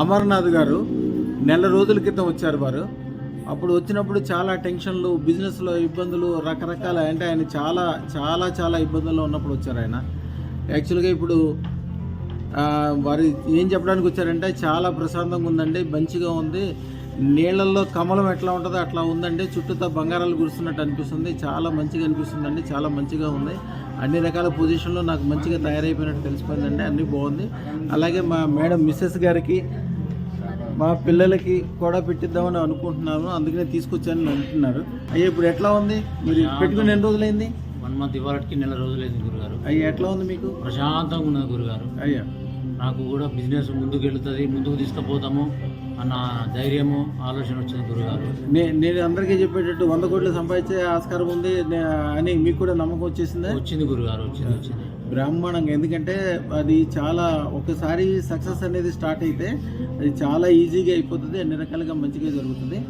అమర్నాథ్ గారు నెల రోజుల క్రితం వచ్చారు వారు. అప్పుడు వచ్చినప్పుడు చాలా టెన్షన్లు బిజినెస్లో ఇబ్బందులు రకరకాల అంటే ఆయన చాలా చాలా చాలా ఇబ్బందుల్లో ఉన్నప్పుడు వచ్చారు ఆయన. యాక్చువల్గా ఇప్పుడు వారు ఏం చెప్పడానికి వచ్చారంటే చాలా ప్రశాంతంగా ఉందండి మంచిగా ఉంది. నీళ్ళల్లో కమలం ఎట్లా ఉంటుందో అట్లా ఉందండి. చుట్టూతా బంగారాలు కురుస్తున్నట్టు అనిపిస్తుంది. చాలా మంచిగా అనిపిస్తుందండి. చాలా మంచిగా ఉంది. అన్ని రకాల పొజిషన్లో నాకు మంచిగా తయారైపోయినట్టు తెలిసిపోయిందండి. అన్నీ బాగుంది. అలాగే మా మేడం మిస్సెస్ గారికి మా పిల్లలకి కూడా పెట్టిద్దామని అనుకుంటున్నాను. అందుకనే తీసుకొచ్చానని అంటున్నారు. అయ్యా ఇప్పుడు ఎట్లా ఉంది? మీరు పెట్టుకుని ఎన్ని రోజులైంది? వన్ మంత్ ఇవాళకి నెల రోజులైంది గురుగారు. అయ్యా ఎట్లా ఉంది మీకు? ప్రశాంతంగా ఉన్నది గురుగారు. అయ్యా. నాకు కూడా బిజినెస్ ముందుకు వెళుతుంది ముందుకు తీసుకుపోతాము. అన్న ధైర్యము ఆలోచన వచ్చింది గురుగారు. నేను అందరికీ చెప్పేటట్టు వంద కోట్లు సంపాదించే ఆస్కారం ఉంది అని మీకు కూడా నమ్మకం వచ్చేసిందా? వచ్చింది గురుగారు వచ్చింది వచ్చింది. బ్రహ్మాండంగా ఎందుకంటే అది చాలా ఒకసారి సక్సెస్ అనేది స్టార్ట్ అయితే అది చాలా ఈజీగా అయిపోతుంది అన్ని రకాలుగా మంచిగా జరుగుతుంది.